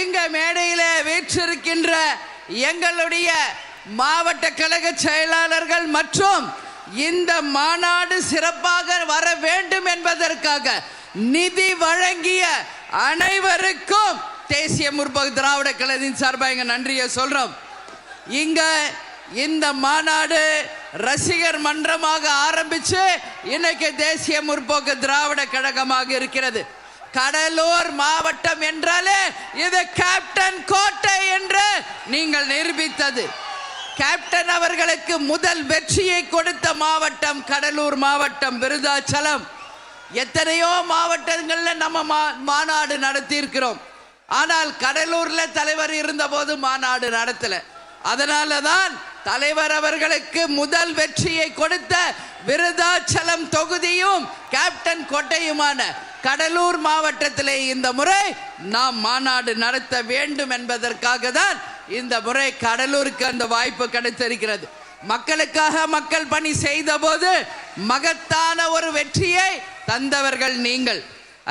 இங்க மேடையில வீற்றிருக்கின்ற எங்களுடைய மாவட்ட கழக செயலாளர்கள் மற்றும் இந்த மாநாடு சிறப்பாக வர வேண்டும் என்பதற்காக நிதி வழங்கிய அனைவருக்கும் தேசிய முற்போக்கு திராவிட கழகத்தின் சார்பாக எங்க நன்றியை சொல்றோம். இங்க இந்த மாநாடு ரசிகர் மன்றமாக ஆரம்பிச்சு இன்னைக்கு தேசிய முற்போக்கு திராவிட கழகமாக இருக்கிறது. கடலூர் மாவட்டம் என்றாலே இது கேப்டன் கோட்டை என்று நீங்கள் நிரூபித்தது. கேப்டன் அவர்களுக்கு முதல் வெற்றியை கொடுத்த மாவட்டம் கடலூர் மாவட்டம் விருதாச்சலம். எத்தனையோ மாவட்டங்களில் நம்ம மா- மாநாடு நடத்தியிருக்கிறோம். ஆனால் கடலூர்ல தலைவர் இருந்தபோது மாநாடு நடத்தலை. அதனால தான் தலைவர் அவர்களுக்கு முதல் வெற்றியை கொடுத்த விருதாச்சலம் தொகுதியும் கேப்டன் கோட்டையுமான கடலூர் மாவட்டத்திலே இந்த முறை நாம் மாநாடு நடத்த வேண்டும் என்பதற்காக தான் இந்த முறை கடலூருக்கு அந்த வாய்ப்பு கிடைத்திருக்கிறது. மக்களுக்காக மக்கள் பணி செய்த போது மகத்தான ஒரு வெற்றியை தந்தவர்கள் நீங்கள்.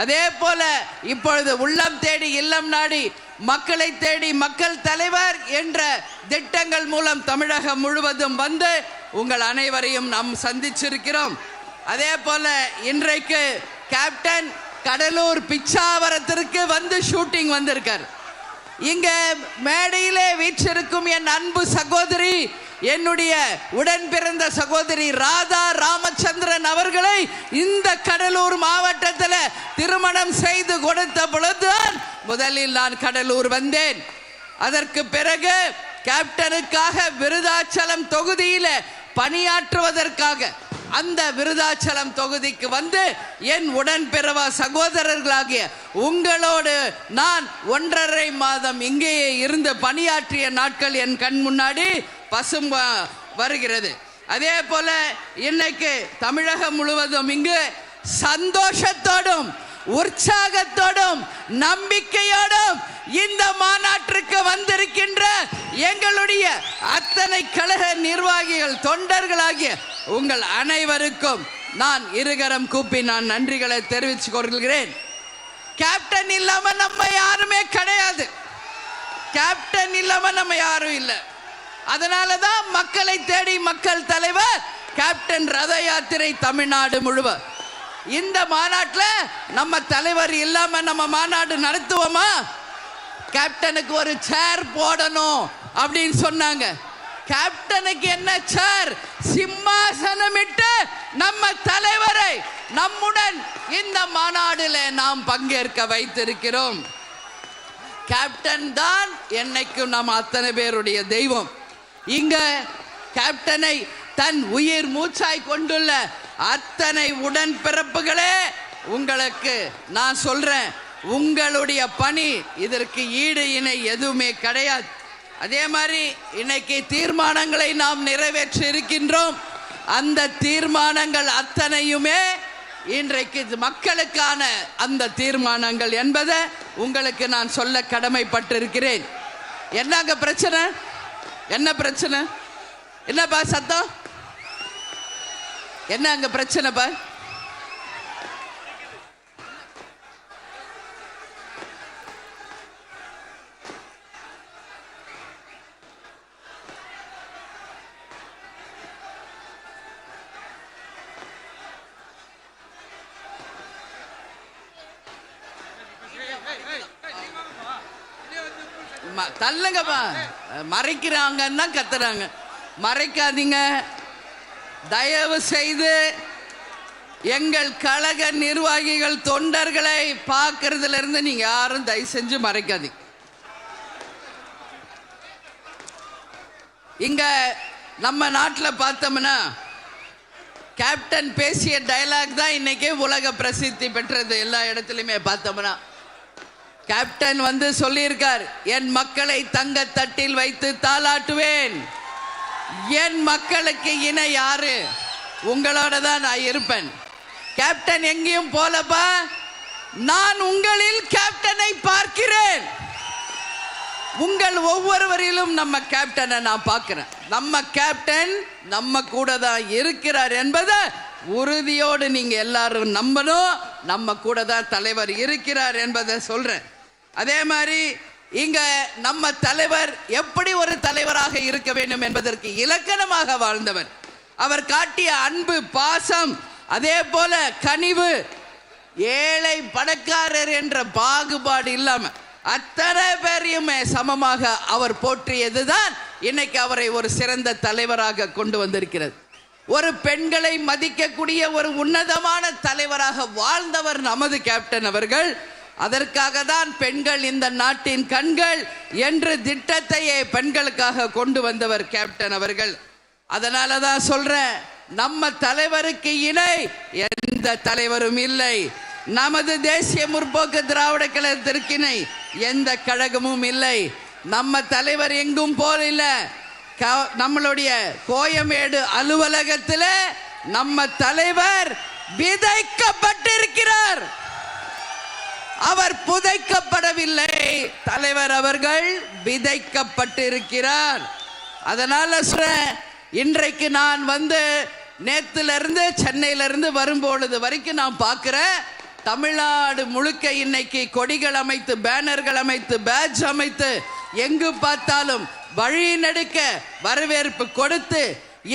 அதே போல இப்பொழுது உள்ளம் தேடி இல்லம் நாடி மக்களை தேடி மக்கள் தலைவர் என்ற திட்டங்கள் மூலம் தமிழகம் முழுவதும் வந்து உங்கள் அனைவரையும் நாம் சந்திச்சிருக்கிறோம். அதே போல இன்றைக்கு கேப்டன் கடலூர் பிச்சாவரத்திற்கு வந்து ஷூட்டிங் வந்திருக்கார். இங்க மேடையிலே வீற்றிருக்கும் என் அன்பு சகோதரி என்னுடைய உடன் பிறந்த சகோதரி ராதா ராமச்சந்திரன் அவர்களை இந்த கடலூர் மாவட்டத்தில் திருமணம் செய்து கொடுத்த பொழுதுதான் முதலில் நான் கடலூர் வந்தேன். அதற்கு பிறகு கேப்டனுக்காக விருதாச்சலம் தொகுதியில் பணியாற்றுவதற்காக அந்த விருதாச்சலம் தொகுதிக்கு வந்து என் உடன்பிறவா சகோதரர்களாகிய உங்களோடு நான் ஒன்றரை மாதம் இங்கேயே இருந்து பணியாற்றிய நாட்கள் என் கண் முன்னாடி பசும் வருகிறது. அதே போல இன்னைக்கு தமிழகம் முழுவதும் இங்கு சந்தோஷத்தோடும் உற்சாகத்தோடும் நம்பிக்கையோடும் இந்த மாநாட்டிற்கு வந்திருக்கின்ற எங்களுடைய அத்தனை கழக நிர்வாகிகள் தொண்டர்களாகிய உங்கள் அனைவருக்கும் நான் இருகரம் கூப்பி நான் நன்றிகளை தெரிவித்துக் கொள்கிறேன். கேப்டன் இல்லாம நம்ம யாருமே கிடையாது. கேப்டன் இல்லாம நம்ம யாரும் இல்லை. அதனால தான் மக்களை தேடி மக்கள் தலைவர் கேப்டன் ரத யாத்திரை தமிழ்நாடு முழுவ. இந்த மாநாட்டில் நம்ம தலைவர் இல்லாம நம்ம மாநாடு நடத்துவோமா? கேப்டனுக்கு ஒரு சேர் போடணும் அப்படின்னு சொன்னாங்க. கேப்டனுக்கு என்ன சேர் சிம்மாசனமிட்டு நம்ம தலைவரை நம்முடன் இந்த மாநாடுல நாம் பங்கேற்க வைத்திருக்கிறோம். கேப்டன் தான் என்னைக்கும் நம்ம அத்தனை பேருடைய தெய்வம். இங்க கேப்டனை தன் உயிர் மூச்சாய் கொண்டுள்ள அத்தனை உடன் பிறப்புகளே உங்களுக்கு நான் சொல்றேன் உங்களுடைய பணி இதற்கு ஈடு இணை எதுவுமே கிடையாது. அதே மாதிரி இன்னைக்கு தீர்மானங்களை நாம் நிறைவேற்றி இருக்கின்றோம் அந்த தீர்மானங்கள் அத்தனையுமே இன்றைக்கு மக்களுக்கான அந்த தீர்மானங்கள் என்பதை உங்களுக்கு நான் சொல்ல கடமைப்பட்டிருக்கிறேன். என்னங்க பிரச்சனை? என்ன பிரச்சனை? என்னப்பா சத்தம்? என்ன அங்க பிரச்சனைப்பா? தள்ளுங்கப்பா. மறைக்கிறாங்கன்னு தான் கத்துறாங்க. மறைக்காதீங்க. தயவு செய்து எங்கள் கழக நிர்வாகிகள் தொண்டர்களை பார்க்கறதுல இருந்து நீங்க யாரும் தயவு செஞ்சு மறைக்காதீங்க. இங்க நம்ம நாட்டில் பார்த்தோம்னா கேப்டன் பேசிய டயலாக் தான் இன்னைக்கே உலக பிரசித்தி பெற்றது எல்லா இடத்துலையுமே பார்த்தோம்னா கேப்டன் வந்து சொல்லியிருக்கார் என் மக்களை தங்க தட்டில் வைத்து தாளாட்டுவேன். என் மக்களுக்கு இணை யாரு? உங்களோட தான் நான் இருப்பேன். கேப்டன் எங்கேயும் போலப்பா. நான் உங்களில் கேப்டனை பார்க்கிறேன். உங்கள் ஒவ்வொருவரிலும் நம்ம கேப்டனை நான் பார்க்கிறேன். நம்ம கேப்டன் நம்ம கூட தான் இருக்கிறார் என்பதை உறுதியோடு நீங்க எல்லாரும் நம்பணும். நம்ம கூட தான் தலைவர் இருக்கிறார் என்பதை சொல்றேன். அதே மாதிரி இங்க நம்ம தலைவர் எப்படி ஒரு தலைவராக இருக்க வேண்டும் என்பதற்கு இலக்கணமாக வாழ்ந்தவர். அவர் காட்டிய அன்பு பாசம் அதே போல கனிவு ஏழை பணக்காரர் என்ற பாகுபாடு இல்லாம அத்தனை பேரையுமே சமமாக அவர் போற்றியதுதான் இன்னைக்கு அவரை ஒரு சிறந்த தலைவராக கொண்டு வந்திருக்கிறது. ஒரு பெண்களை மதிக்கக்கூடிய ஒரு உன்னதமான தலைவராக வாழ்ந்தவர் நமது கேப்டன் அவர்கள். அதற்காக தான் பெண்கள் இந்த நாட்டின் கண்கள் என்று திட்டத்தையே பெண்களுக்காக கொண்டு வந்தவர் கேப்டன் அவர்கள். அதனால தான் சொல்றேன் நம்ம தலைவருக்கு இணை எந்த தலைவரும் இல்லை. நமது தேசிய முற்போக்கு திராவிட கழகத்திற்கு இணை எந்த கழகமும் இல்லை. நம்ம தலைவர் எங்கும் போல் இல்லை. க- நம்மளுடைய கோயமேடு அலுவலகத்தில் நம்ம தலைவர் விதைக்கப்பட்டிருக்கிறார். அவர் புதைக்கப்படவில்லை. தலைவர் அவர்கள் விதைக்கப்பட்டிருக்கிறார். அதனால இன்றைக்கு நான் வந்து நேத்துல இருந்து சென்னையில இருந்து வரும்பொழுது வரைக்கும் நான் பார்க்கிறேன் தமிழ்நாடு முழுக்க இன்னைக்கு கொடிகள் அமைத்து பேனர்கள் அமைத்து பேட்ச் அமைத்து எங்கு பார்த்தாலும் வழி நடுக்க வரவேற்பு கொடுத்து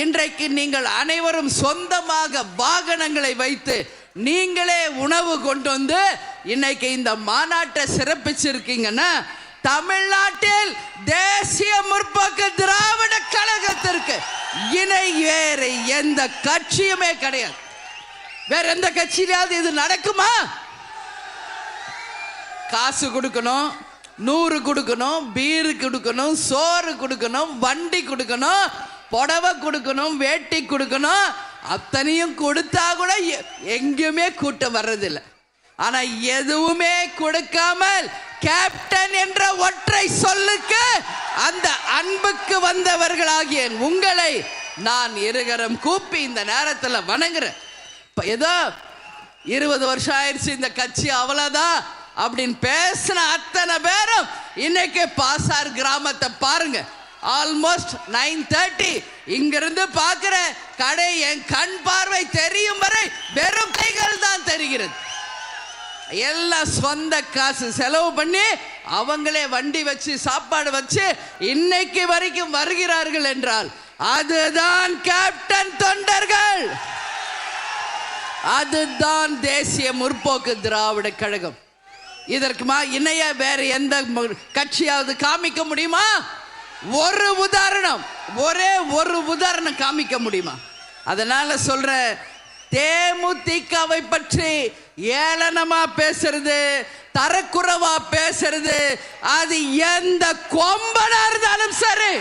இன்றைக்கு நீங்கள் அனைவரும் சொந்தமாக வாகனங்களை வைத்து நீங்களே உணவு கொண்டு வந்து இன்னைக்கு இந்த மாநாட்டை சிறப்பிச்சிருக்கீங்கன்னா தமிழ்நாட்டில் தேசிய முற்போக்கு திராவிட கழகத்திற்கு இணை வேறு எந்த கட்சியுமே கிடையாது. வேற எந்த கட்சியிலாவது இது நடக்குமா? காசு கொடுக்கணும் நூறு கொடுக்கணும் பீரு கொடுக்கணும் சோறு கொடுக்கணும் வண்டி கொடுக்கணும் புடவை கொடுக்கணும் வேட்டி கொடுக்கணும் அத்தனையும் கொடுத்தா கூட எ- எங்கேயுமே கூட்டம் வர்றதில்லை. ஆனா எதுவுமே கொடுக்காமல் கேப்டன் என்ற ஒற்றை சொல்லுக்கு அந்த அன்புக்கு வந்தவர்களாகிய உங்களை நான் இருகரம் கூப்பி இந்த நேரத்தில் வணங்குறேன். இப்போ ஏதோ இருபது வருஷம் ஆயிடுச்சு இந்த கட்சி அவ்வளோதான் அப்படின்னு பேசின அத்தனை பேரும் இன்னைக்கு பாசார் கிராமத்தை பாருங்க. ஆல்மோஸ்ட் நைன் தேர்ட்டி இங்கிருந்து பார்க்கிற கடை என் கண் பார்வை தெரியும் வரை வெறும் கைகள் தான் தெரிகிறது. எல்லாம் சொந்த காசு செலவு பண்ணி அவங்களே வண்டி வச்சு சாப்பாடு வச்சு இன்னைக்கு வரைக்கும் வருகிறார்கள் என்றால் அதுதான் கேப்டன் தொண்டர்கள். அதுதான் தேசிய முற்போக்கு திராவிட கழகம். இதற்கு இணைய வேற எந்த கட்சியாவது காமிக்க முடியுமா? ஒரு உதாரணம் ஒரே ஒரு உதாரணம் காமிக்க முடியுமா? அதனால சொல்ற தேமுதிகவை பற்றி ஏளனமா பேசுறது தரக்குறவா பேசுறது அது எந்த கொம்பனா இருந்தாலும் சரி.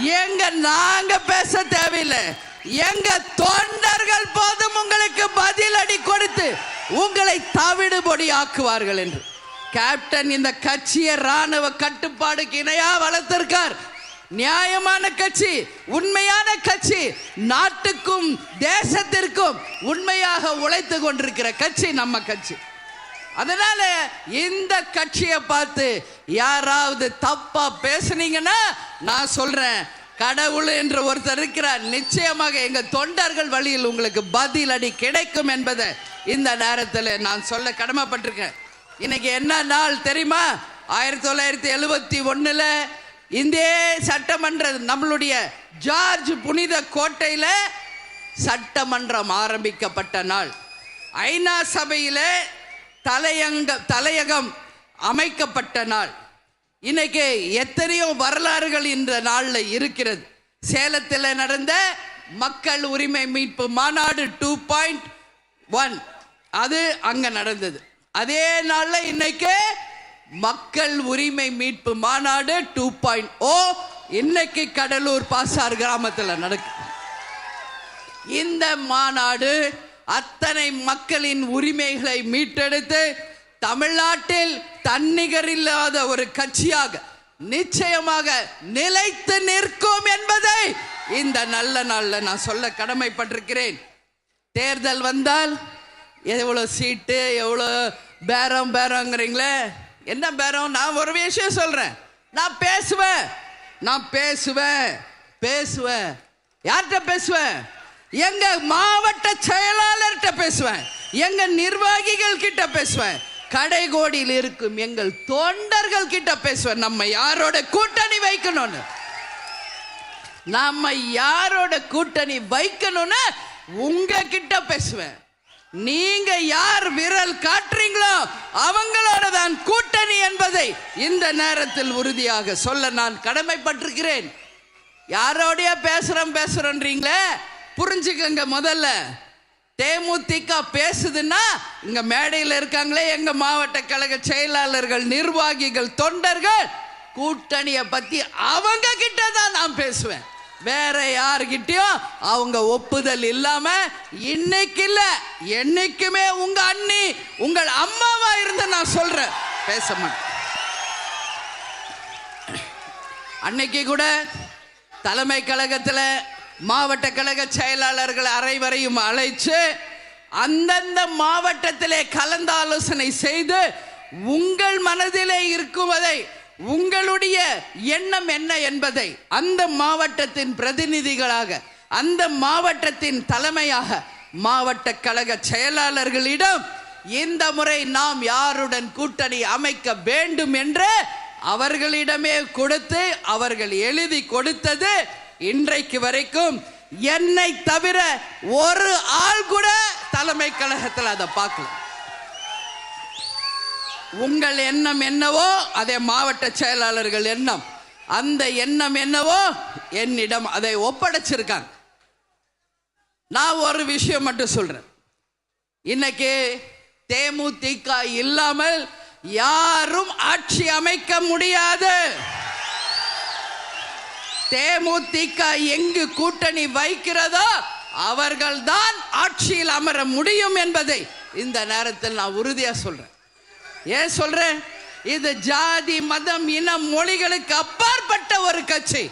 எங்க நாங்க பேச தேவையில்லை. எங்க தொண்டர்கள் போதும் உங்களுக்கு பதில் அடி கொடுத்து உங்களை தவிடுபொடி ஆக்குவார்கள் என்று. கேப்டன் இந்த கட்சியை ராணுவ கட்டுப்பாடுக்கு இணையா வளர்த்திருக்கார். நியாயமான கட்சி உண்மையான கட்சி நாட்டுக்கும் தேசத்திற்கும் உண்மையாக உழைத்து கொண்டிருக்கிற கட்சி நம்ம கட்சி. அதனால இந்த கட்சியை பார்த்து யாராவது தப்பா பேசுனீங்கன்னா நான் சொல்றேன் கடவுள் என்று ஒருத்தர் இருக்கிறார். நிச்சயமாக எங்க தொண்டர்கள் வழியில் உங்களுக்கு பதில் அடி கிடைக்கும் என்பதை இந்த நேரத்தில் நான் சொல்ல கடமைப்பட்டிருக்கேன். இன்னைக்கு என்ன நாள் தெரியுமா? ஆயிரத்தி தொள்ளாயிரத்தி எழுபத்தி ஒன்றில் இந்திய சட்டமன்ற நம்மளுடைய ஜார்ஜ் புனித கோட்டையில சட்டமன்றம் ஆரம்பிக்கப்பட்ட நாள். ஐநா சபையில தலையங்க தலையகம் அமைக்கப்பட்ட நாள். இன்னைக்கு எத்தனையோ வரலாறுகள் இந்த நாளில் இருக்கிறது. சேலத்தில் நடந்த மக்கள் உரிமை மீட்பு மாநாடு டூ பாயிண்ட் ஒன் அது அங்கே நடந்தது. அதே நாளில் இன்னைக்கு மக்கள் உரிமை மீட்பு மாநாடு டூ பாயிண்ட் ஓ இன்னைக்கு கடலூர் பாசார் கிராமத்தில் நடக்கு. இந்த மாநாடு அத்தனை மக்களின் உரிமைகளை மீட்டெடுத்து தமிழ்நாட்டில் தன்னிகர் இல்லாத ஒரு கட்சியாக நிச்சயமாக நிலைத்து நிற்கும் என்பதை இந்த நல்ல நாளில் நான் சொல்ல கடமைப்பட்டிருக்கிறேன். தேர்தல் வந்தால் எவ்வளோ சீட்டு எவ்வளோ பேரம் பேரங்கிறீங்களே என்ன பேரம்? நான் ஒரு விஷயம் சொல்றேன். நான் பேசுவேன். நான் பேசுவேன். பேசுவேன். யார்கிட்ட பேசுவேன்? எங்க மாவட்ட செயலாளர்கிட்ட பேசுவேன். எங்க நிர்வாகிகள் கிட்ட பேசுவேன். கடைகோடியில் இருக்கும் எங்கள் தொண்டர்கள் கிட்ட பேசுவேன். நம்ம யாரோட கூட்டணி வைக்கணும்னு? நம்ம யாரோட கூட்டணி வைக்கணும்னு உங்க கிட்ட பேசுவேன். நீங்க யார் விரல் காட்டுறீங்களோ அவங்களோட தான் கூட்டணி என்பதை இந்த நேரத்தில் உறுதியாக சொல்ல நான் கடமைப்பட்டிருக்கிறேன். யாரோடைய பேசுறோம் பேசுறோன்றீங்களே? புரிஞ்சுக்கங்க முதல்ல. தேமுதிக பேசுதுன்னா இங்க மேடையில் இருக்காங்களே எங்க மாவட்ட கழக செயலாளர்கள் நிர்வாகிகள் தொண்டர்கள் கூட்டணியை பத்தி அவங்க கிட்ட தான் நான் பேசுவேன். வேற யாருகிட்டயும் அவங்க ஒப்புதல் இல்லாம இன்னைக்கு இல்ல என்னைக்குமே உங்க அண்ணி உங்கள் அம்மாவா இருந்து நான் சொல்றேன். பேச அன்னைக்கு கூட தலைமை கழகத்தில் மாவட்ட கழக செயலாளர்கள் அரைவரையும் அழைச்சு அந்தந்த மாவட்டத்திலே கலந்தாலோசனை செய்து உங்கள் மனதிலே இருக்குவதை உங்களுடைய எண்ணம் என்ன என்பதை அந்த மாவட்டத்தின் பிரதிநிதிகளாக அந்த மாவட்டத்தின் தலைமையாக மாவட்ட கழக செயலாளர்களிடம் இந்த முறை நாம் யாருடன் கூட்டணி அமைக்க வேண்டும் என்று அவர்களிடமே கொடுத்து அவர்கள் எழுதி கொடுத்தது இன்றைக்கு வரைக்கும் என்னை தவிர ஒரு ஆள் கூட தலைமை கழகத்தில் அதை பார்க்கலாம் உங்கள் எண்ணம் என்னவோ அதே மாவட்ட செயலாளர்கள் எண்ணம். அந்த எண்ணம் என்னவோ என்னிடம் அதை ஒப்படைச்சிருக்காங்க. நான் ஒரு விஷயம் மட்டும் சொல்றேன். இன்னைக்கு தேமுதிக இல்லாமல் யாரும் ஆட்சி அமைக்க முடியாது. தேமுதிக எங்கு கூட்டணி வைக்கிறதோ அவர்கள்தான் ஆட்சியில் அமர முடியும் என்பதை இந்த நேரத்தில் நான் உறுதியாக சொல்றேன். ஏன் சொல்றேன்? இது ஜாதி மதம் இனம் மொழிகளுக்கு அப்பாற்பட்ட ஒரு கட்சி.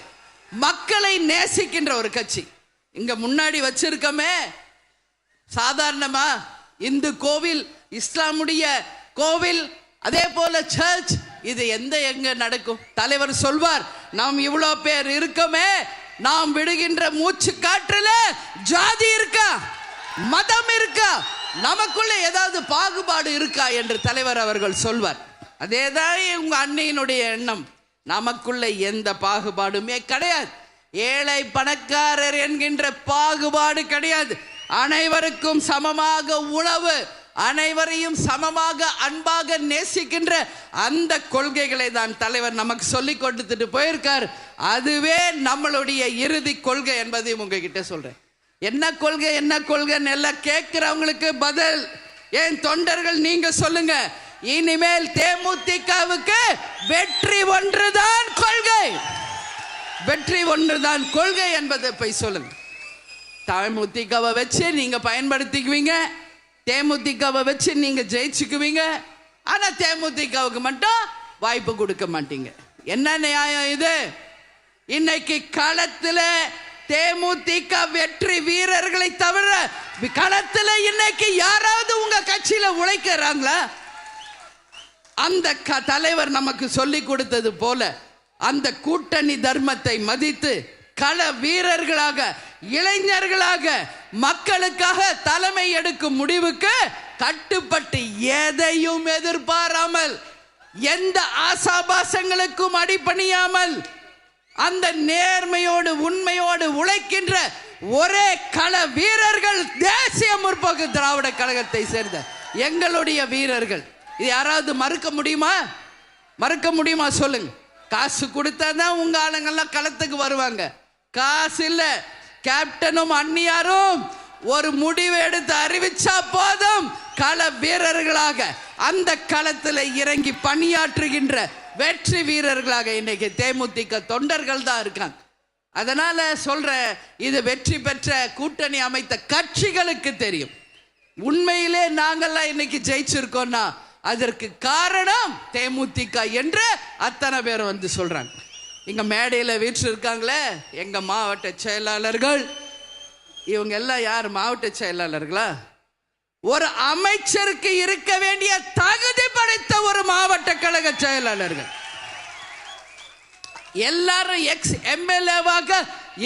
மக்களை நேசிக்கின்ற ஒரு கட்சி. இங்க முன்னாடி வச்சிருக்கமே. சாதாரணமா இந்து கோவில் இஸ்லாமுடைய கோவில் அதே போல சர்ச் இது எந்த எங்க நடக்கும்? தலைவர் சொல்வார் நாம் இவ்வளோ பேர் இருக்கமே. நாம் விடுகின்ற மூச்சு காற்றுல ஜாதி இருக்கா? மதம் இருக்கா? நமக்குள்ள ஏதாவது பாகுபாடு இருக்கா என்று தலைவர் அவர்கள் சொல்வார். அதேதான் உங்க அன்னையினுடைய எண்ணம். நமக்குள்ள எந்த பாகுபாடுமே கிடையாது. ஏழை பணக்காரர் என்கின்ற பாகுபாடு கிடையாது. அனைவருக்கும் சமமாக உணவு அனைவரையும் சமமாக அன்பாக நேசிக்கின்ற அந்த கொள்கைகளை தான் தலைவர் நமக்கு சொல்லி கொடுத்துட்டு போயிருக்கார். அதுவே நம்மளுடைய இறுதி கொள்கை என்பதையும் உங்ககிட்ட சொல்றேன். என்ன கொள்கை என்ன கொள்கைன்னு எல்லாம் கேட்கிறவங்களுக்கு பதில். ஏன் தொண்டர்கள் நீங்க சொல்லுங்க. இனிமேல் தேமுதிகவுக்கு வெற்றி ஒன்றுதான் கொள்கை. வெற்றி ஒன்றுதான் கொள்கை என்பதை போய் சொல்லுங்க. தேமுதிகவை வச்சு நீங்க பயன்படுத்திக்குவீங்க. தேமுதிகவை வச்சு நீங்க ஜெயிச்சுக்குவீங்க. ஆனா தேமுதிகவுக்கு மட்டும் வாய்ப்பு கொடுக்க மாட்டீங்க. என்ன நியாயம் இது? இன்னைக்கு களத்துல தேமுதிக வெற்றி வீரர்களை தவிர களத்துல இன்னைக்கு யாராவது உங்க கட்சியில உழைக்கிறாங்களா? அந்த க தலைவர் நமக்கு சொல்லி கொடுத்தது போல அந்த கூட்டணி தர்மத்தை மதித்து கள வீரர்களாக இளைஞர்களாக மக்களுக்காக தலைமை எடுக்கும் முடிவுக்கு கட்டுப்பட்டு எதையும் எதிர்பாராமல் எந்த ஆசாபாசங்களுக்கும் அடிபணியாமல் அந்த நேர்மையோடு உண்மையோடு உழைக்கின்ற ஒரே கள வீரர்கள் தேசிய முற்போக்கு திராவிட கழகத்தை சேர்ந்த எங்களுடைய வீரர்கள். இது யாராவது மறுக்க முடியுமா? மறுக்க முடியுமா சொல்லுங்க. காசு கொடுத்தா தான் உங்க ஆளுங்கெல்லாம் களத்துக்கு வருவாங்க. காசு இல்ல. கேப்டனும் அந்நியாரும் ஒரு முடிவு எடுத்து அறிவிச்சா போதும் கள வீரர்களாக அந்த களத்தில் இறங்கி பணியாற்றுகின்ற வெற்றி வீரர்களாக இன்னைக்கு தேமுதிக தொண்டர்கள் தான் இருக்காங்க. அதனால சொல்றேன் இது வெற்றி பெற்ற கூட்டணி அமைத்த கட்சிகளுக்கு தெரியும். உண்மையிலே நாங்கெல்லாம் இன்னைக்கு ஜெயிச்சிருக்கோம்னா அதற்கு காரணம் தேமுதிக என்று அத்தனை பேர் வந்து சொல்றாங்க. இங்க மேடையில வீற்று இருக்காங்களே எங்க மாவட்ட செயலாளர்கள். இவங்க எல்லாம் யார் மாவட்ட செயலாளர்களா? ஒரு அமைச்சருக்கு இருக்க வேண்டிய தகுதி படைத்த ஒரு மாவட்ட கழக செயலாளர்கள். எல்லாரும் எக்ஸ் எம்எல்ஏவாக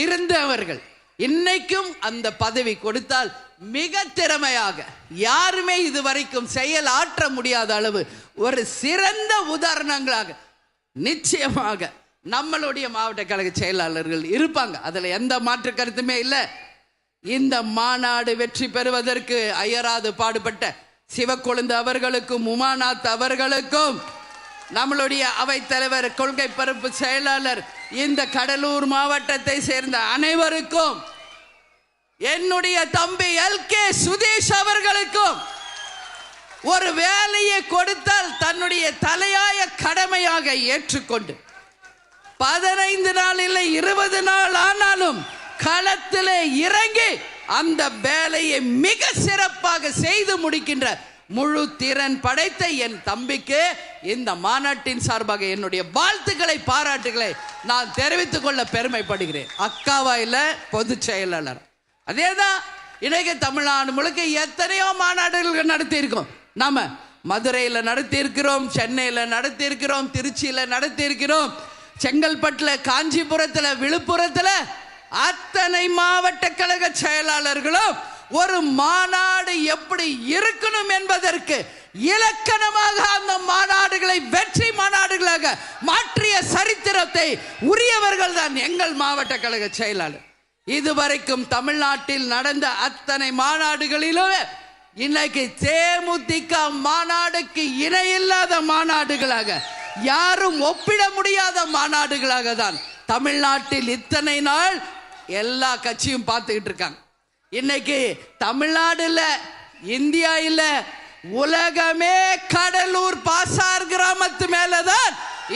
இருந்தவர்கள். இன்னைக்கும் அந்த பதவி கொடுத்தால் மிக திறமையாக யாருமே இதுவரைக்கும் செயல் ஆற்ற முடியாத அளவு ஒரு சிறந்த உதாரணங்களாக நிச்சயமாக நம்மளுடைய மாவட்ட கழக செயலாளர்கள் இருப்பாங்க. அதில் எந்த மாற்று கருத்துமே இல்லை. இந்த மாநாடு வெற்றி பெறுவதற்கு அயராது பாடுபட்ட சிவக்கொழுந்து அவர்களுக்கும் உமாநாத் அவர்களுக்கும் நம்மளுடைய அவைத்தலைவர் கொள்கை பரப்பு செயலாளர் இந்த கடலூர் மாவட்டத்தை சேர்ந்த அனைவருக்கும் என்னுடைய தம்பி எல் கே சுதீஷ் அவர்களுக்கும் ஒரு வேலையை கொடுத்தால் தன்னுடைய தலையாய கடமையாக ஏற்றுக்கொண்டு பதினைந்து நாள் இல்லை இருபது நாள் ஆனாலும் களத்திலே இறங்கி அந்த வேலையை மிக சிறப்பாக செய்து முடிக்கின்ற முழு திறன் படைத்த என் தம்பிக்கு இந்த மாநாட்டின் சார்பாக என்னுடைய வாழ்த்துக்களை பாராட்டுகளை நான் தெரிவித்துக் கொள்ள பெருமைப்படுகிறேன். அக்காவா இல்ல பொதுச் செயலாளர். அதேதான் இன்னைக்கு தமிழ்நாடு முழுக்க எத்தனையோ மாநாடுகள் நடத்தியிருக்கோம். நாம மதுரையில் நடத்தியிருக்கிறோம் சென்னையில் நடத்தியிருக்கிறோம் திருச்சியில் நடத்தியிருக்கிறோம் செங்கல்பட்டில் காஞ்சிபுரத்தில் விழுப்புரத்தில் அத்தனை மாவட்ட கழக செயலாளர்களும் ஒரு மாநாடு எப்படி இருக்கணும் என்பதற்கு இலக்கணமாக அந்த மாநாடுகளை வெற்றி மாநாடுகளாக மாற்றிய சரித்திரத்தை உரியவர்கள் தான் எங்கள் மாவட்ட கழக செயலாளர். இதுவரைக்கும் தமிழ்நாட்டில் நடந்த அத்தனை மாநாடுகளிலும் இன்னைக்கு தேமுதிக மாநாடுக்கு இணையில்லாத மாநாடுகளாக யாரும் ஒப்பிட முடியாத மாநாடுகளாக தான் தமிழ்நாட்டில் இத்தனை நாள் எல்லா கட்சியும் பார்த்துக்கிட்டு இருக்காங்க. இன்னைக்கு தமிழ்நாடு இல்ல இந்தியா இல்ல உலகமே கடலூர் பாசார் கிராமத்து மேலதான்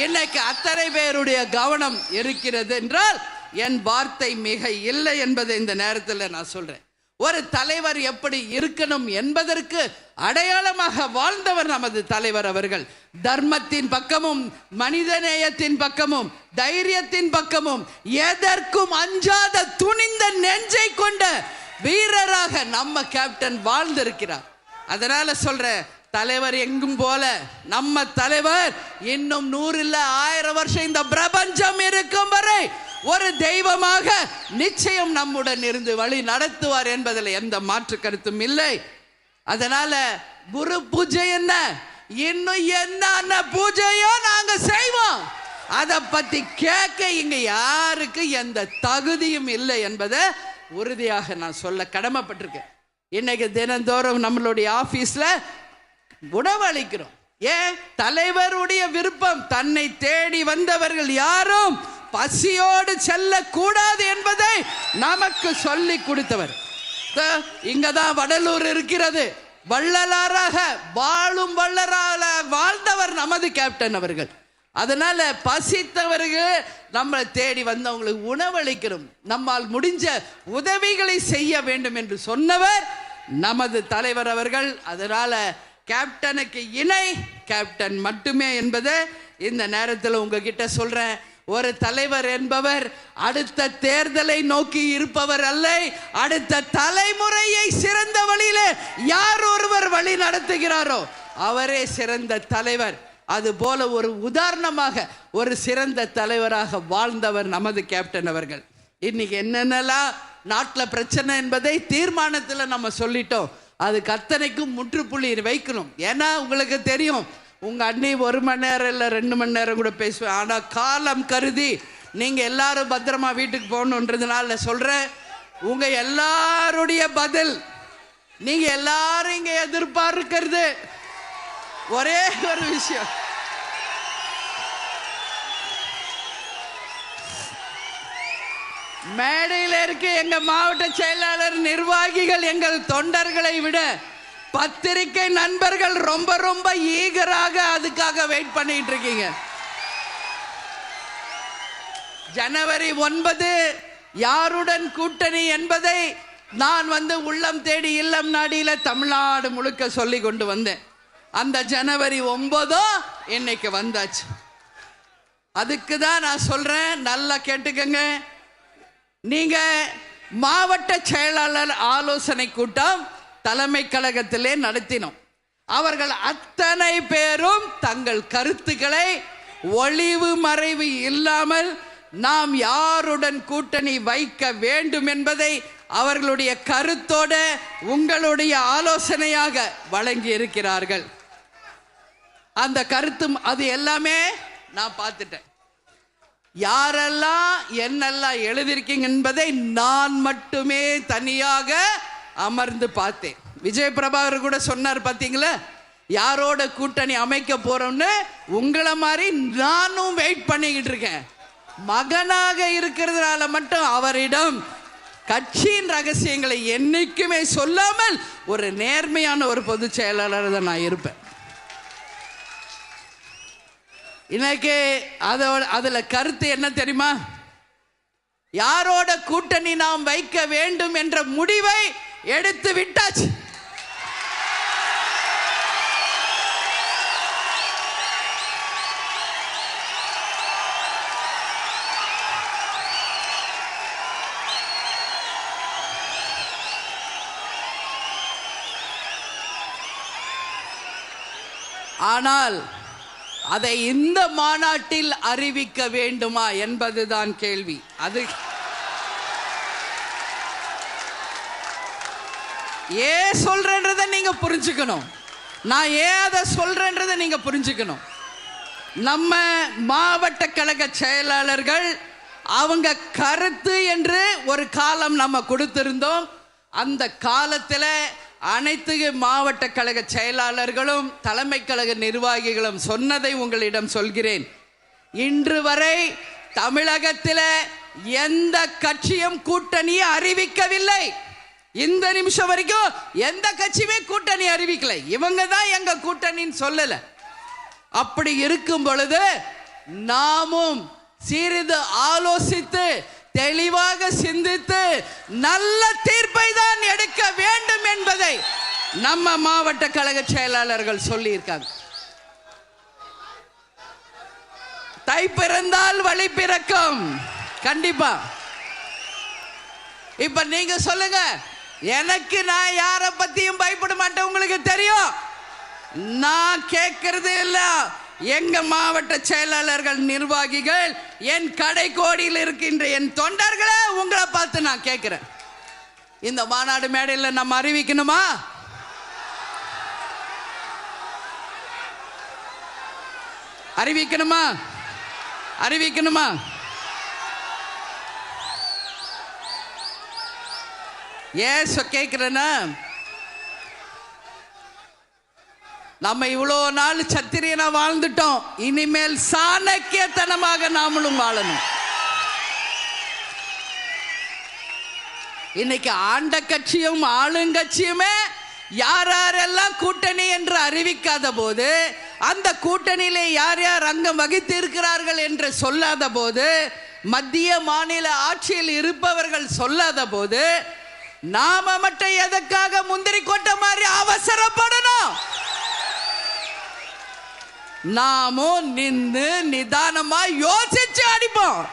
இன்னைக்கு அத்தனை பேருடைய கவனம் இருக்கிறது என்றால் என் வார்த்தை மிக இல்லை என்பதை இந்த நேரத்தில் நான் சொல்றேன். ஒரு தலைவர் எப்படி இருக்கணும் என்பதற்கு அடையாளமாக வாழ்ந்தவர் நமது தலைவர் அவர்கள். தர்மத்தின் பக்கமும் மனிதநேயத்தின் பக்கமும் தைரியத்தின் பக்கமும் எதற்கும் அஞ்சாத துணிந்த நெஞ்சை கொண்ட வீரராக நம்ம கேப்டன் வாழ்ந்திருக்கிறார். அதனால சொல்ற தலைவர் எங்கும் போல நம்ம தலைவர் இன்னும் நூறு இல்ல ஆயிரம் வருஷம் இந்த பிரபஞ்சம் இருக்கும் வரை ஒரு தெய்வமாக நிச்சயம் நம்முடன் இருந்து வழி நடத்துவார் என்பதில் எந்த மாற்று கருத்தும் இல்லை. அதனால குரு பூஜை என்ன? இன்னும் என்ன பூஜையோ நாங்க செய்வோம். அதை பத்தி கேட்க இங்க யாருக்கு எந்த தகுதியும் இல்லை என்பதை உறுதியாக நான் சொல்ல கடமைப்பட்டிருக்கேன். இன்னைக்கு தினந்தோறும் நம்மளுடைய ஆபீஸ்ல உணவளிக்கிறோம் ஏன்? தலைவருடைய விருப்பம் தன்னை தேடி வந்தவர்கள் யாரும் பசியோடு செல்லக்கூடாது என்பதை நமக்கு சொல்லி கொடுத்தவர். இங்கதான் வடலூர் இருக்கிறது. வள்ளலாராக வாழும் வள்ளலால வாழ்ந்தவர் நமது கேப்டன் அவர்கள். அதனால பசித்தவர்கள் நம்மளை தேடி வந்தவங்களுக்கு உணவளிக்கிறோம் நம்மால் முடிஞ்ச உதவிகளை செய்ய வேண்டும் என்று சொன்னவர் நமது தலைவர் அவர்கள். அதனால கேப்டனுக்கு இணை கேப்டன் மட்டுமே என்பதை இந்த நேரத்தில் உங்ககிட்ட சொல்றேன். ஒரு தலைவர் என்பவர் அடுத்த தேர்தலை நோக்கி இருப்பவர் அல்ல. அடுத்த தலைமுறையை சிறந்த வழியில யார் ஒருவர் வழி நடத்துகிறாரோ அவரே சிறந்த தலைவர். அது போல ஒரு உதாரணமாக ஒரு சிறந்த தலைவராக வாழ்ந்தவர் நமது கேப்டன் அவர்கள். இன்னைக்கு என்னென்னலாம் நாட்டில் பிரச்சனை என்பதை தீர்மானத்தில் நம்ம சொல்லிட்டோம். அதுக்கு அத்தனைக்கும் முற்றுப்புள்ளி வைக்கணும். ஏன்னா உங்களுக்கு தெரியும் உங்கள் அண்ணி ஒரு மணி நேரம் இல்லை ரெண்டு மணி நேரம் கூட பேசுவேன். ஆனால் காலம் கருதி நீங்கள் எல்லாரும் பத்திரமா வீட்டுக்கு போகணுன்றதுனால சொல்கிறேன் உங்கள் எல்லாருடைய பதில் நீங்கள் எல்லாரும் இங்கே எதிர்பார்க்கிறது ஒரே ஒரு விஷயம். மேடையில் இருக்க எங்கள் மாவட்ட செயலாளர் நிர்வாகிகள் எங்கள் தொண்டர்களை விட பத்திரிகை நண்பர்கள் ரொம்ப ரொம்ப ஈகராக அதுக்காக வெயிட் பண்ணிட்டு இருக்கீங்க ஜனவரி ஒன்பது யாருடன் கூட்டணி என்பதை நான் வந்து உள்ளம் தேடி இல்லம் நாடியில தமிழ்நாடு முழுக்க சொல்லி கொண்டு வந்தேன். அந்த ஜனவரி ஒன்பதோ இன்னைக்கு வந்தாச்சு. அதுக்கு தான் நான் சொல்றேன் நல்லா கேட்டுக்கங்க. நீங்க மாவட்ட செயலாளர் ஆலோசனை கூட்டம் தலைமை கழகத்திலே நடத்தினோம். அவர்கள் அத்தனை பேரும் தங்கள் கருத்துக்களை ஒளிவு மறைவு இல்லாமல் நாம் யாருடன் கூட்டணி வைக்க வேண்டும் என்பதை அவர்களுடைய கருத்தோட உங்களுடைய ஆலோசனையாக வழங்கி இருக்கிறார்கள் அந்த கருத்தும் அது எல்லாமே நான் பார்த்துட்டேன். யாரெல்லாம் என்னெல்லாம் எழுதியிருக்கீங்க என்பதை நான் மட்டுமே தனியாக அமர்ந்து பார்த்தேன். விஜய் பிரபாகர் கூட சொன்னார் பார்த்தீங்களா? யாரோட கூட்டணி அமைக்க போறோம்னு உங்களை மாதிரி நானும் வெயிட் பண்ணிக்கிட்டு இருக்கேன். மகனாக இருக்கிறதுனால மட்டும் அவரிடம் கட்சியின் ரகசியங்களை என்னைக்குமே சொல்லாமல் ஒரு நேர்மையான ஒரு பொதுச் செயலாளர் தான் நான் இருப்பேன். இன்னைக்கு அதோட அதில் கருத்து என்ன தெரியுமா? யாரோட கூட்டணி நாம் வைக்க வேண்டும் என்ற முடிவை எடுத்து விட்டாச்சு. ஆனால் அதை இந்த மாநாட்டில் அறிவிக்க வேண்டுமா என்பதுதான் கேள்வி. அது ஏன் சொல்றேன்றதை நீங்க புரிஞ்சுக்கணும். நான் ஏன் அதை சொல்றேன்றதை நீங்க புரிஞ்சுக்கணும். நம்ம மாவட்ட கழக செயலாளர்கள் அவங்க கருத்து என்று ஒரு காலம் நம்ம கொடுத்திருந்தோம். அந்த காலத்தில் அனைத்து மாவட்ட கழக செயலாளர்களும் தலைமை கழக நிர்வாகிகளும் சொன்னதை உங்களிடம் சொல்கிறேன். இன்று வரை தமிழகத்தில் எந்த கட்சியும் கூட்டணியை அறிவிக்கவில்லை. இந்த நிமிஷம் வரைக்கும் எந்த கட்சியுமே கூட்டணி அறிவிக்கல. இவங்க தான் எங்க கூட்டணின்னு சொல்லல. அப்படி இருக்கும் பொழுது நாமும் சிறிது ஆலோசித்து தெளிவாக சிந்தித்து நல்ல தீர்ப்பை தான் எடுக்க வேண்டும் என்பதை நம்ம மாவட்ட கழக செயலாளர்கள் சொல்லியிருக்காங்க. தை பிறந்தால் வழி பிறக்கும். கண்டிப்பா. இப்ப நீங்க சொல்லுங்க எனக்கு நான் யாரை பத்தியும் பயப்பட மாட்டேன் உங்களுக்கு தெரியும். நான் கேட்கறது இல்ல. எங்க மாவட்ட செயலாளர்கள் நிர்வாகிகள் என் கடை கோடியில் இருக்கின்ற என் தொண்டர்களை உங்களை பார்த்து நான் கேட்கிறேன். இந்த மாநாடு மேடையில் நம்ம அறிவிக்கணுமா? அறிவிக்கணுமா? அறிவிக்கணுமா? ஏன் சொ- கேட்கிறேன்னா நம்ம இவ்வளோ நாள் சத்திரியனா வாழ்ந்துட்டோம். இனிமேல் சாணக்கியத்தனமாக நாமளும் வாழணும். இன்னைக்கு ஆண்ட கட்சியும் ஆளுங்கட்சியுமே யார் யாரெல்லாம் கூட்டணி என்று அறிவிக்காத போது அந்த கூட்டணியிலே யார் யார் அங்கம் வகித்து இருக்கிறார்கள் என்று சொல்லாத போது மத்திய மாநில ஆட்சியில் இருப்பவர்கள் சொல்லாத போது நாம மட்டும் எதற்காக முந்திரி கொட்ட மாதிரி அவசரப்படணும்? நாமும் நின்று நிதானமா யோசிச்சு அடிப்போம்.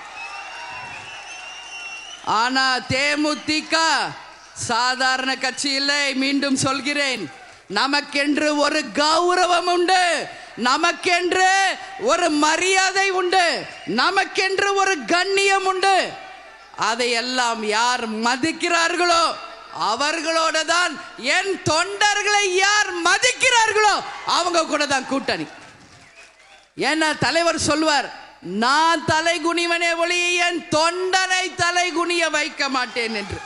ஆனா தேமுதிக சாதாரண கட்சி இல்லை மீண்டும் சொல்கிறேன். நமக்கென்று ஒரு கௌரவம் உண்டு நமக்கென்று ஒரு மரியாதை உண்டு நமக்கென்று ஒரு கண்ணியம் உண்டு. அதையெல்லாம் யார் மதிக்கிறார்களோ அவர்களோட தான் என் தொண்டர்களை யார் மதிக்கிறார்களோ அவங்க கூட தான் கூட்டணி. ஏன்னா தலைவர் சொல்வார் நான் தலை குனிவனே ஒளி என் தொண்டனை தலை குனிய வைக்க மாட்டேன் என்று.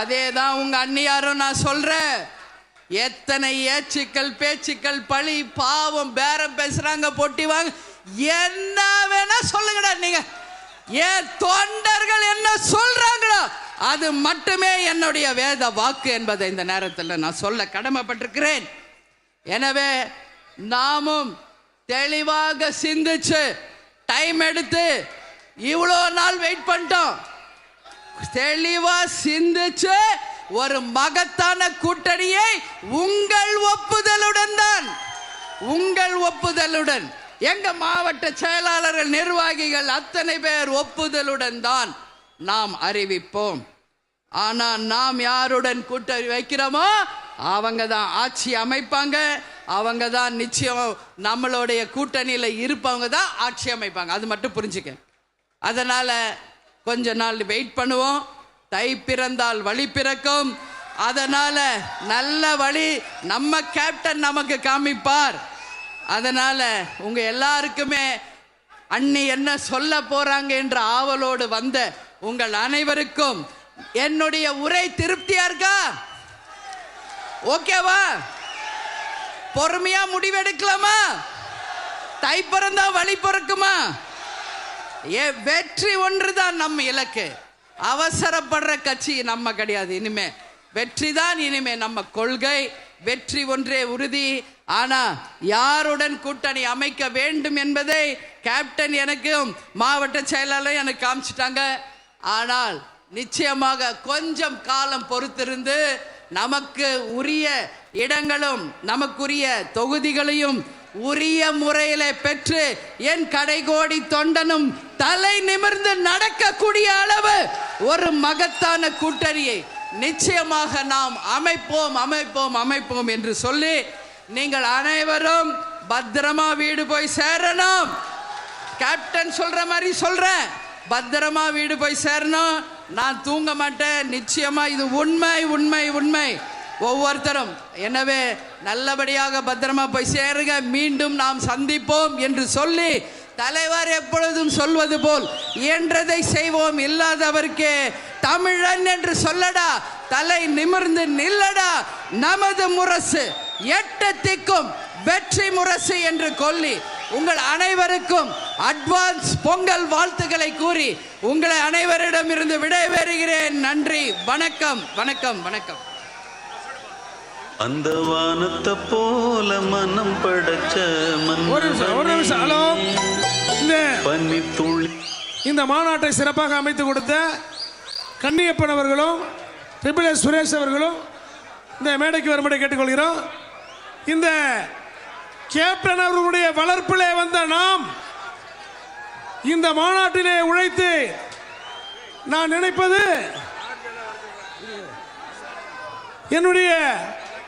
அதே தான் உங்க அண்ணியாரும் நான் சொல்றேன். எத்தனை ஏச்சுக்கள் பேச்சுக்கள் பழி பாவம் பேரம் பேசுறாங்க பொட்டி வாங்க என்ன வேணா சொல்லுங்கடா நீங்க. ஏன் தொண்டர்கள் என்ன சொல்றாங்களோ அது மட்டுமே என்னுடைய வேத வாக்கு என்பதை இந்த நேரத்தில் நான் சொல்ல கடமைப்பட்டிருக்கிறேன். எனவே நாமும் தெளிவாக சிந்திச்சு டைம் எடுத்து இவ்வளோ நாள் வெயிட் பண்ணிட்டோம். தெளிவா சிந்திச்சு ஒரு மகத்தான கூட்டணியை உங்கள் ஒப்புதலுடன் தான். உங்கள் ஒப்புதலுடன். எங்க மாவட்ட செயலாளர்கள் நிர்வாகிகள் அத்தனை பேர் ஒப்புதலுடன் தான் நாம் அறிவிப்போம். ஆனா நாம் யாருடன் கூட்டணி வைக்கிறோமோ அவங்க தான் ஆட்சி அமைப்பாங்க. அவங்க தான் நிச்சயம் நம்மளுடைய கூட்டணியில் இருப்பவங்க தான் ஆட்சி அமைப்பாங்க. அது மட்டும் புரிஞ்சுக்க. அதனால கொஞ்ச நாள் வெயிட் பண்ணுவோம். தை பிறந்தால் வழி பிறக்கும். அதனால நல்ல வழி நம்ம கேப்டன் நமக்கு காமிப்பார். அதனால உங்க எல்லாருக்குமே அண்ணி என்ன சொல்ல போறாங்க என்ற ஆவலோடு வந்த உங்கள் அனைவருக்கும் என்னுடைய உரை திருப்தியா இருக்கா? ஓகேவா? பொறுமையா முடிவெடுக்கலாமா? தை பிறந்தா வழி பிறக்குமா? ஏ வெற்றி ஒன்றுதான் நம்ம இலக்கு. அவசரப்படுற கட்சி நம்ம கிடையாது. இனிமே வெற்றி தான் இனிமே நம்ம கொள்கை. வெற்றி ஒன்றே உறுதி. ஆனா யாருடன் கூட்டணி அமைக்க வேண்டும் என்பதை கேப்டன் எனக்கும் மாவட்ட செயலாளர் எனக்கு காமிச்சிட்டாங்க. ஆனால் நிச்சயமாக கொஞ்சம் காலம் பொறுத்திருந்து நமக்கு உரிய இடங்களும் நமக்குரிய தொகுதிகளையும் உரிய முறையில பெற்று என் கடைகோடி தொண்டனும் தலை நிமிர்ந்து நடக்கக்கூடிய அளவு ஒரு மகத்தான கூட்டணியை நிச்சயமாக நாம் அமைப்போம் அமைப்போம் அமைப்போம் என்று சொல்லி நீங்கள் அனைவரும் பத்திரமா வீடு போய் சேரணும். கேப்டன் சொல்ற மாதிரி சொல்றேன். பத்திரமா வீடு போய் சேரணும். நான் தூங்க மாட்டேன். நிச்சயமா இது உண்மை உண்மை உண்மை. ஒவ்வொருத்தரும் எனவே நல்லபடியாக பத்திரமா போய் சேருங்க. மீண்டும் நாம் சந்திப்போம் என்று சொல்லி தலைவர் எப்பொழுதும் சொல்வது போல் இயன்றதை செய்வோம். இல்லாதவர்க்கே தமிழன் என்று சொல்லடா. தலை நிமிர்ந்து நில்லடா. நமது முரசு. எட்டு திக்கும் வெற்றி முரசு என்று கொல்லி உங்கள் அனைவருக்கும் அட்வான்ஸ் பொங்கல் வாழ்த்துக்களை கூறி உங்களை அனைவரிடமிருந்து விடைபெறுகிறேன். நன்றி. வணக்கம். வணக்கம். வணக்கம். அந்த வானத்தை போல மனம் படைச்ச ஹலோ. இந்த பனி துளி. இந்த மாநாட்டை சிறப்பாக அமைத்து கொடுத்த கன்னியப்பன் அவர்களும் ட்ரிபிள் எஸ் சுரேஷ் அவர்களும் இந்த மேடைக்கு வரும்படி கேட்டுக்கொள்கிறோம். இந்த கேப்டன் அவர்களுடைய வளர்ப்பிலே வந்த நாம் இந்த மாநாட்டிலே உழைத்து நான் நினைப்பது என்னுடைய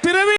பிறவி